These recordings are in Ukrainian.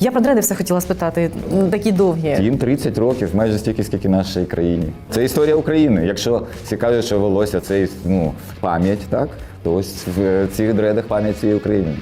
Я про дреди все хотіла спитати. Такі довгі. Їм 30 років, майже стільки, скільки нашій країні. Це історія України. Якщо кажуть, що волосся це ну, пам'ять, так? То ось в цих дредах пам'ять цієї України.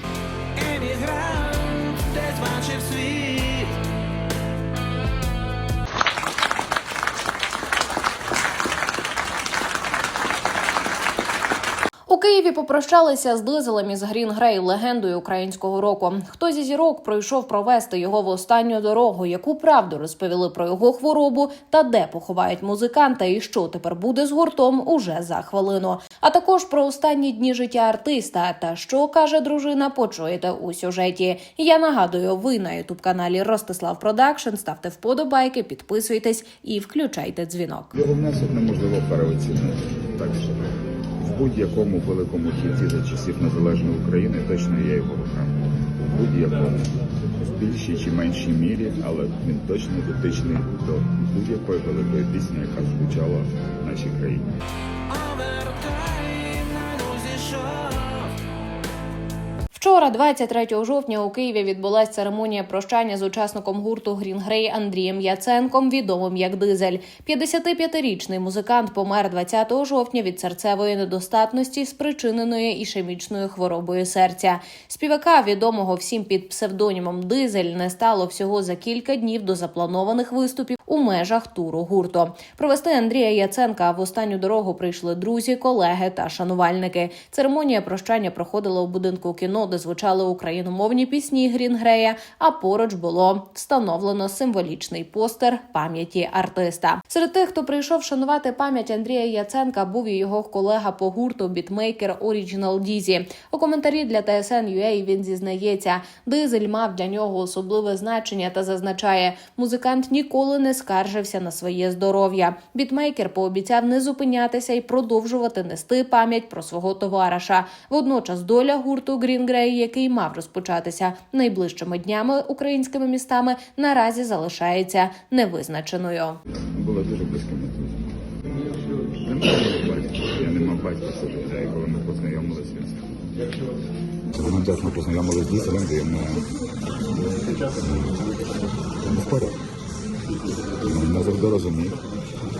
Києві попрощалися з дизелем із Грін Грей, легендою українського року. Хто зі зірок пройшов провести його в останню дорогу, яку правду розповіли про його хворобу та де поховають музиканта, і що тепер буде з гуртом уже за хвилину. А також про останні дні життя артиста та що каже дружина, почуєте у сюжеті. Я нагадую, ви на ютуб каналі Ростислав Продакшн. Ставте вподобайки, підписуйтесь і включайте дзвінок. Його внесок неможливо переоцінити. Так що в будь-якому великому хіті за часів незалежної України точно є його рука. В будь-якому. В більшій чи меншій мірі, але він точно дотичний до будь-якої великої пісні, яка звучала в нашій країні. Вчора, 23 жовтня, у Києві відбулася церемонія прощання з учасником гурту Грін Грей Андрієм Яценком, відомим як Дизель. 55-річний музикант помер 20 жовтня від серцевої недостатності, спричиненої ішемічною хворобою серця. Співака, відомого всім під псевдонімом Дизель, не стало всього за кілька днів до запланованих виступів у межах туру гурту. Провести Андрія Яценка в останню дорогу прийшли друзі, колеги та шанувальники. Церемонія прощання проходила у будинку кіно, де звучали україномовні пісні Грінгрея. А поруч було встановлено символічний постер пам'яті артиста. Серед тих, хто прийшов шанувати пам'ять Андрія Яценка, був і його колега по гурту бітмейкер Original Дізі. У коментарі для TSN.ua він зізнається, дизель мав для нього особливе значення та зазначає, музикант ніколи не скаржився на своє здоров'я. Бітмейкер пообіцяв не зупинятися і продовжувати нести пам'ять про свого товариша. Водночас доля гурту Green Grey, який мав розпочатися найближчими днями українськими містами, наразі залишається невизначеною. Були дуже батька. Я не мав батька коли ми познайомилися. Ми дійсно познайомилися з дізелем, де ми спорили. Не завжди розумів,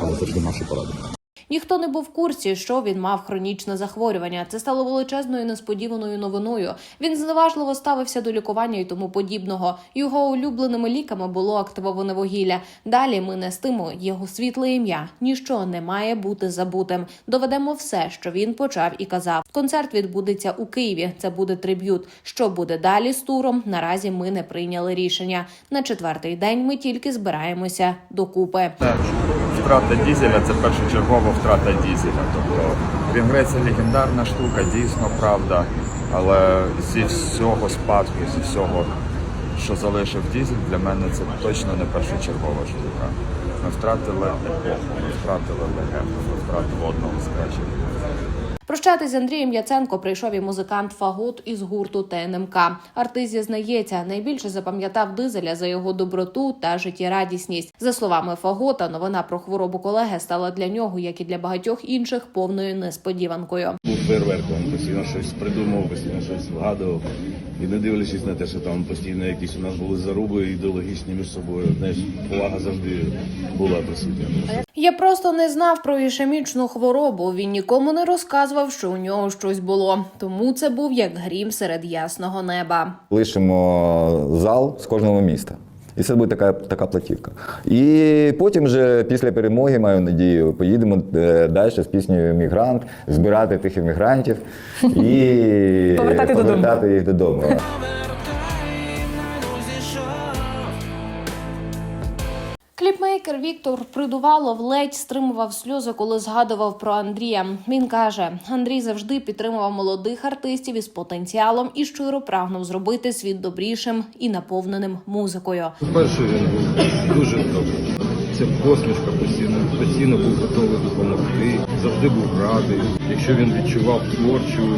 але завжди наші поради. Ніхто не був в курсі, що він мав хронічне захворювання. Це стало величезною несподіваною новиною. Він зневажливо ставився до лікування і тому подібного. Його улюбленими ліками було активоване вугілля. Далі ми нестимо його світле ім'я. Ніщо не має бути забутим. Доведемо все, що він почав і казав. Концерт відбудеться у Києві. Це буде триб'ют. Що буде далі з туром? Наразі ми не прийняли рішення. На четвертий день ми тільки збираємося докупи. Втрата дізеля це першочергова втрата дізеля. Тобто Вінгрей це легендарна штука, дійсно правда. Але зі всього спадку, зі всього, що залишив дізель, для мене це точно не першочергова штука. Ми втратили епоху, ми втратили легенду, ми втратили одного з кращих. Прощатись з Андрієм Яценко прийшов і музикант Фагот із гурту ТНМК. Артист зізнається, найбільше запам'ятав дизеля за його доброту та життєрадісність. За словами Фагота, новина про хворобу колеги стала для нього, як і для багатьох інших, повною несподіванкою. фейерверком, постійно щось придумав, постійно щось вгадував. І не дивлячись на те, що там постійно якісь у нас були заруби ідеологічні між собою, знаєш, повага завжди була присутня. Я просто не знав про ішемічну хворобу. Він нікому не розказував, що у нього щось було. Тому це був як грім серед ясного неба. Лишимо зал з кожного міста. І це буде така, така платівка. І потім вже після перемоги, маю надію, поїдемо е, далі з піснею Мігрант, збирати тих іммігрантів і Повертати додому. повертати їх додому. Кліпмейкер Віктор Придувалов ледь стримував сльози, коли згадував про Андрія. Він каже: Андрій завжди підтримував молодих артистів із потенціалом і щиро прагнув зробити світ добрішим і наповненим музикою. Перше він був дуже добрий. Це посмішка постійно, постійно був готовий допомогти, завжди був радий. Якщо він відчував творчу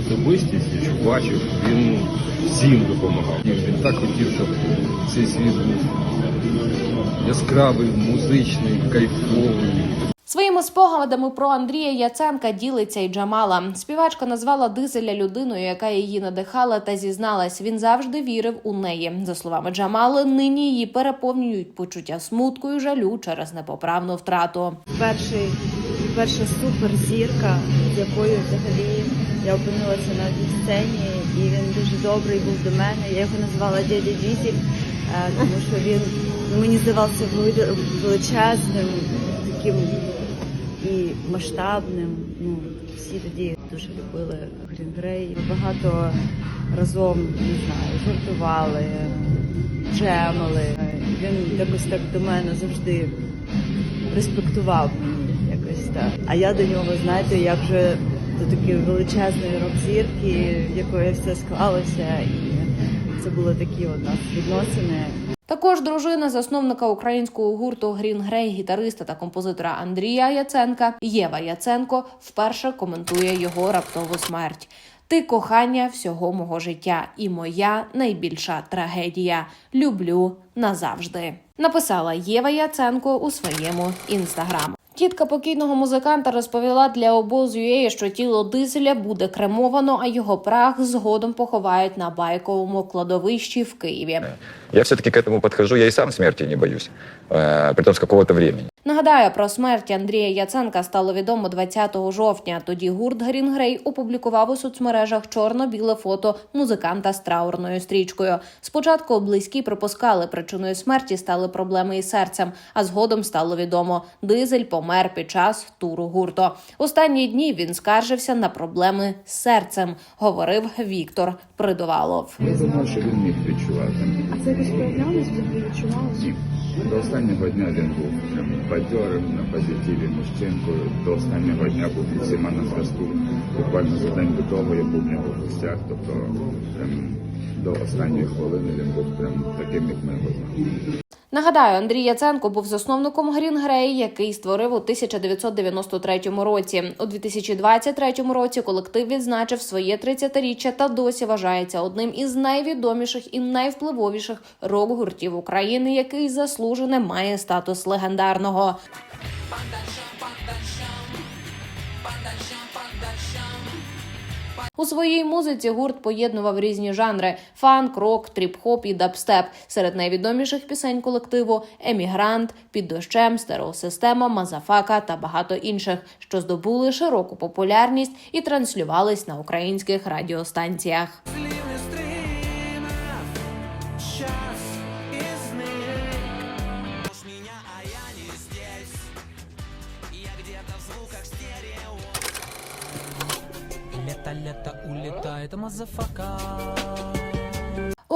особистість, якщо бачив, він всім допомагав. Він так хотів, щоб цей світ був яскравий, музичний, кайфовий. Своїми спогадами про Андрія Яценка ділиться й Джамала. Співачка назвала Дизеля людиною, яка її надихала та зізналась. Він завжди вірив у неї. За словами Джамали, нині її переповнюють почуття смутку і жалю через непоправну втрату. перший, перша суперзірка, з якою взагалі я опинилася на одній сцені, і він дуже добрий був до мене. Я його називала дядя Дізель, е, тому що він мені здавався вели- величезним, таким і масштабним. Ну, всі тоді дуже любили Грін Грей. Ми багато разом не знаю, жартували, джемали. Е, Він якось так до мене завжди респектував мені якось так. А я до нього, знаєте, як вже до такої величезної рок-зірки, в якої все склалося, і це були такі у нас відносини. Також дружина засновника українського гурту Грін Грей, гітариста та композитора Андрія Яценка Єва Яценко вперше коментує його раптову смерть. Ти кохання всього мого життя, і моя найбільша трагедія. Люблю назавжди. Написала Єва Яценко у своєму інстаграм. Тітка покійного музиканта розповіла для обоз.ua, що тіло дизеля буде кремовано, а його прах згодом поховають на байковому кладовищі в Києві. Я все-таки к этому підхожу, я і сам смерті не боюсь, э, притом з какого-то времени. Нагадаю, про смерть Андрія Яценка стало відомо 20 жовтня. Тоді гурт Грін Грей опублікував у соцмережах чорно-біле фото музиканта з траурною стрічкою. Спочатку близькі припускали, причиною смерті стали проблеми із серцем, а згодом стало відомо, дизель помер під час туру гурту. Останні дні він скаржився на проблеми з серцем, говорив Віктор Придувалов. Я думаю, що він міг відчувати. Це якось проявлялось, ви відчувалося? До останнього дня він був бадьорим, на позитиві мужчинкою. До останнього дня був від всіма на зв'язку. Буквально за день до того я був в нього в гостях. Тобто прям до останньої хвилини він був прям таким, як ми його знали. Нагадаю, Андрій Яценко був засновником Грін Грей, який створив у 1993 році. У 2023 році колектив відзначив своє 30-річчя та досі вважається одним із найвідоміших і найвпливовіших рок-гуртів України, який заслужене має статус легендарного. У своїй музиці гурт поєднував різні жанри: фанк, рок, тріп-хоп і дабстеп. Серед найвідоміших пісень колективу Емігрант, під дощем, стереосистема, Мазафака та багато інших, що здобули широку популярність і транслювались на українських радіостанціях. Улетает мазафака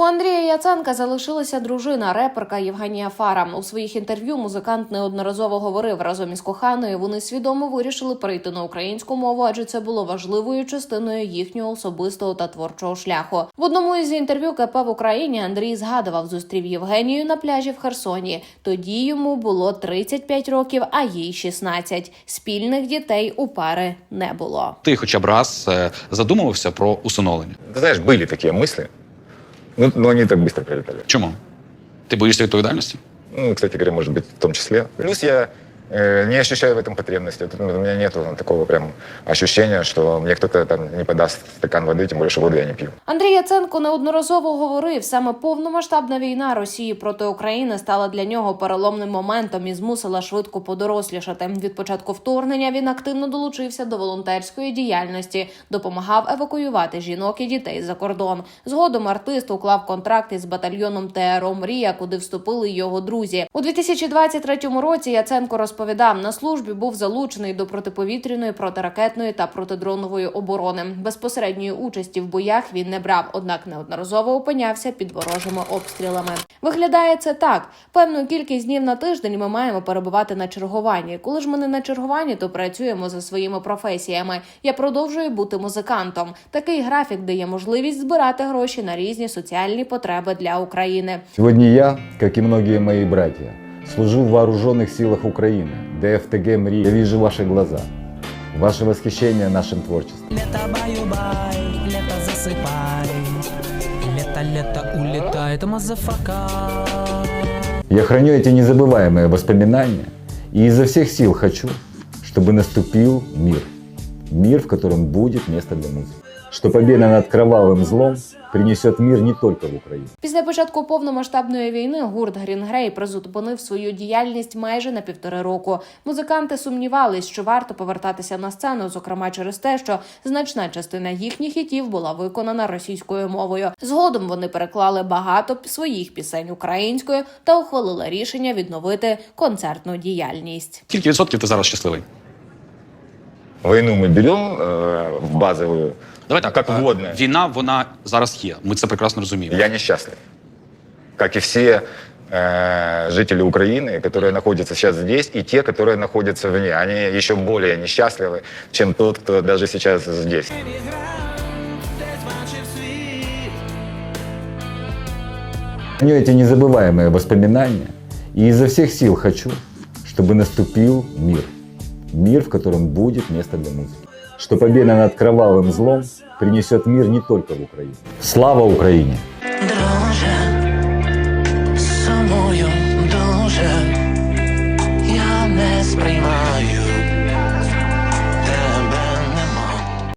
У Андрія Яценка залишилася дружина, реперка Євгенія Фара. У своїх інтерв'ю музикант неодноразово говорив разом із коханою. Вони свідомо вирішили перейти на українську мову, адже це було важливою частиною їхнього особистого та творчого шляху. В одному із інтерв'ю КП в Україні Андрій згадував, зустрів Євгенію на пляжі в Херсоні. Тоді йому було 35 років, а їй 16. Спільних дітей у пари не було. Ти хоча б раз е, задумувався про усиновлення. Ты знаешь, были такие мысли, ну, но они так быстро прилетали. Чому? Ти боїшся відповідальності? Ну, кстати говоря, может быть, в том числе. Плюс я э, не ощущаю в этом потребности. Вот У меня нет такого прям ощущения, что мне кто-то там не подаст стакан воды, тем более, воду я не пью. Андрій Яценко неодноразово говорив, саме повномасштабна війна Росії проти України стала для нього переломним моментом і змусила швидко подорослішати. Від початку вторгнення він активно долучився до волонтерської діяльності, допомагав евакуювати жінок і дітей за кордон. Згодом артист уклав контракт із батальйоном ТРО Мрія, куди вступили його друзі. У 2023 році Яценко розповідав, на службі був залучений до протиповітряної, протиракетної та протидронової оборони. Безпосередньої участі в боях він не брав, однак неодноразово опинявся під ворожими обстрілами. Виглядає це так: певну кількість днів на тиждень ми маємо перебувати на чергуванні. Коли ж ми не на чергуванні, то працюємо за своїми професіями. Я продовжую бути музикантом. Такий графік дає можливість збирати гроші на різні соціальні потреби для України. Сегодня я, как и многие мои братья, служу в вооруженных силах Украины, ДФТГ МРИ. Я вижу ваши глаза, ваше восхищение нашим творчеством. Лето баю-бай, лето засыпай Лето-лето улетает мазафака Я храню эти незабываемые воспоминания и изо всех сил хочу, чтобы наступил мир. Мир, в котором будет место для музыки. Что победа над кровавым злом принесет мир не только в Украину. Після початку повномасштабної війни гурт Green Grey призупинив свою діяльність майже на півтори року. Музиканти сумнівались, що варто повертатися на сцену, зокрема через те, що значна частина їхніх хітів була виконана російською мовою. Згодом вони переклали багато п- своїх пісень українською та ухвалили рішення відновити концертну діяльність. Скільки відсотків ти зараз щасливий? Войну мы берем э, в базовую, Давай так, как е, вводное. війна, вона зараз є. Ми це прекрасно розуміємо. Я несчастлив. Как и все э, жители Украины, которые находятся сейчас здесь, и те, которые находятся вне. Они еще более несчастливы, чем тот, кто даже сейчас здесь. Храню эти незабываемые воспоминания и изо всех сил хочу, чтобы наступил мир. Мир, в котором будет место для музыки. что победа над кровавым злом принесет мир не только в Украину. Слава Украине! Друже, сумую я не сприймаю.